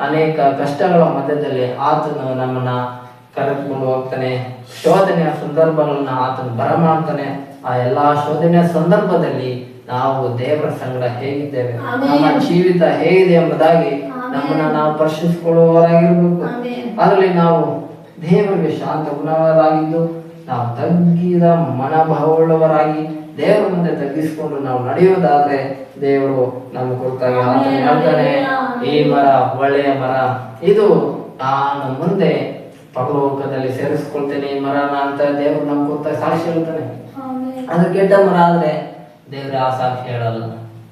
ಅನೇಕ ಕಷ್ಟಗಳ ಮಧ್ಯದಲ್ಲಿ ಆತನು ನಮ್ಮನ್ನ ಕರೆದುಕೊಂಡು ಹೋಗ್ತಾನೆ. ಶೋಧನೆಯ ಸಂದರ್ಭಗಳನ್ನ ಆತನು ಬರಮಾಡ್ತಾನೆ. ಆ ಎಲ್ಲಾ ಶೋಧನೆಯ ಸಂದರ್ಭದಲ್ಲಿ ನಾವು ದೇವರ ಸಂಗಡ ಹೇಗಿದ್ದೇವೆ? ನಮ್ಮ ಜೀವಿತ ಹೇಗಿದೆ ಎಂಬುದಾಗಿ ನಮ್ಮನ್ನ ನಾವು ಪರಿಶೀಲಿಸಿಕೊಳ್ಳುವವರಾಗಿರ್ಬೇಕು. ಅದರಲ್ಲಿ ನಾವು ದೇವರಿಗೆ ಶಾಂತ ಗುಣವರಾಗಿದ್ದು ನಾವು ತಗ್ಗಿದ ಮನೋಭಾವವುಳ್ಳವರಾಗಿ ದೇವರ ಮುಂದೆ ತಗ್ಗಿಸಿಕೊಂಡು ನಾವು ನಡೆಯುವುದಾದ್ರೆ ದೇವರು ನಮ್ಮ ಕುರಿತಾಗಿ ಆತನು ಹೇಳ್ತಾನೆ. ಈ ಮರ ಒಳ್ಳೆಯ ಮರ ಇದು ನಾನು ಮುಂದೆ ಪರಲೋಕದಲ್ಲಿ ಸೇರಿಸ್ಕೊಳ್ತೇನೆ. ಈ ಮರನ ಅಂತ ದೇವ್ರು ನಮ್ ಕುರಿತಾಗಿ ಸಾಕ್ಷಿ ಹೇಳ್ತಾನೆ. ಅದು ಕೆಟ್ಟ ಮರ ಆದ್ರೆ ದೇವ್ರ ಆ ಸಾಕ್ಷಿ ಹೇಳಲ್ಲ.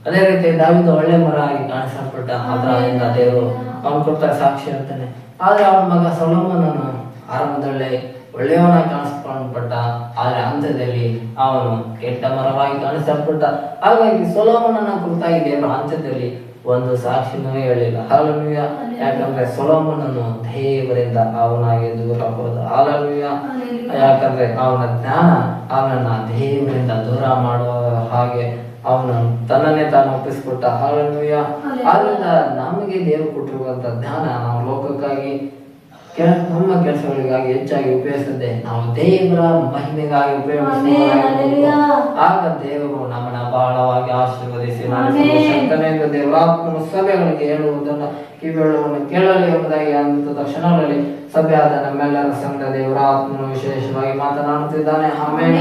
ಅದೇ ರೀತಿ ದಾವಿದ ಒಳ್ಳೆ ಮರ ಆಗಿ ಕಾಣಿಸಲ್ಪಟ್ಟ ಅದರಿಂದ ದೇವರು ಅವನು ಕೊಟ್ಟ ಸಾಕ್ಷಿ ಹೇಳ್ತಾನೆ. ಆದ್ರೆ ಅವನ ಮಗ ಸೊಲೋಮನನು ಆರಂಭದಲ್ಲಿ ಒಳ್ಳೆಯವನಾಗಿ ಕಾಣಿಸ್ಕೊಂಡ್ಬಿಟ್ಟ. ಆದ್ರೆ ಅಂತ್ಯದಲ್ಲಿ ಅವನು ಕೆಟ್ಟ ಮರವಾಗಿ ಕಾಣಿಸಲ್ಪಟ್ಟ. ಹಾಗಾಗಿ ಸೊಲೋಮನನ ಕುರಿತಾಗಿ ದೇವರ ಅಂತ್ಯದಲ್ಲಿ ಒಂದು ಸಾಕ್ಷಿನೂ ಹೇಳಿಲ್ಲ. ಹಾಲುಯ ಯಾಕಂದ್ರೆ ಸೊಲೋಮನನ್ನು ದೇವರಿಂದ ಅವನಾಗಿ ದೂರ ಹೋದ ಯಾಕಂದ್ರೆ ಅವನ ಜ್ಞಾನ ಅವನನ್ನ ದೇವರಿಂದ ದೂರ ಮಾಡುವ ಹಾಗೆ ಅವನು ತನ್ನನ್ನೇ ತಾನು ಒಪ್ಪಿಸ್ಕೊಟ್ಟ. ಹಾಲುಯ ಆದ್ರಿಂದ ನಮಗೆ ದೇವರು ಕೊಟ್ಟಿರುವಂತ ಜ್ಞಾನ ನಾವು ಲೋಕಕ್ಕಾಗಿ ಕೆಲ ನಮ್ಮ ಕೆಲಸಗಳಿಗಾಗಿ ಹೆಚ್ಚಾಗಿ ಉಪಯೋಗಿಸದೆ ನಾವು ದೇವರ ಮಹಿಮೆಗಾಗಿ ಉಪಯೋಗಿಸುತ್ತೇವೆ ಆಗ ದೇವರು ನಮ್ಮನ್ನ ಬಹಳವಾಗಿ ಆಶೀರ್ವದಿಸಿ ದೇವರಾತ್ಮನ ಸಭೆಗಳಿಗೆ ಹೇಳುವುದನ್ನು ಕಿವಿಗಳನ್ನು ಕೇಳಲಿ ಎಂಬುದಾಗಿ ಅಂತ ತಕ್ಷಣದಲ್ಲಿ ಸಭೆ ಆದ ನಮ್ಮೆಲ್ಲರ ಸಂಘ ದೇವರಾತ್ಮನು ವಿಶೇಷವಾಗಿ ಮಾತನಾಡುತ್ತಿದ್ದಾನೆ. ಆಮೇಲೆ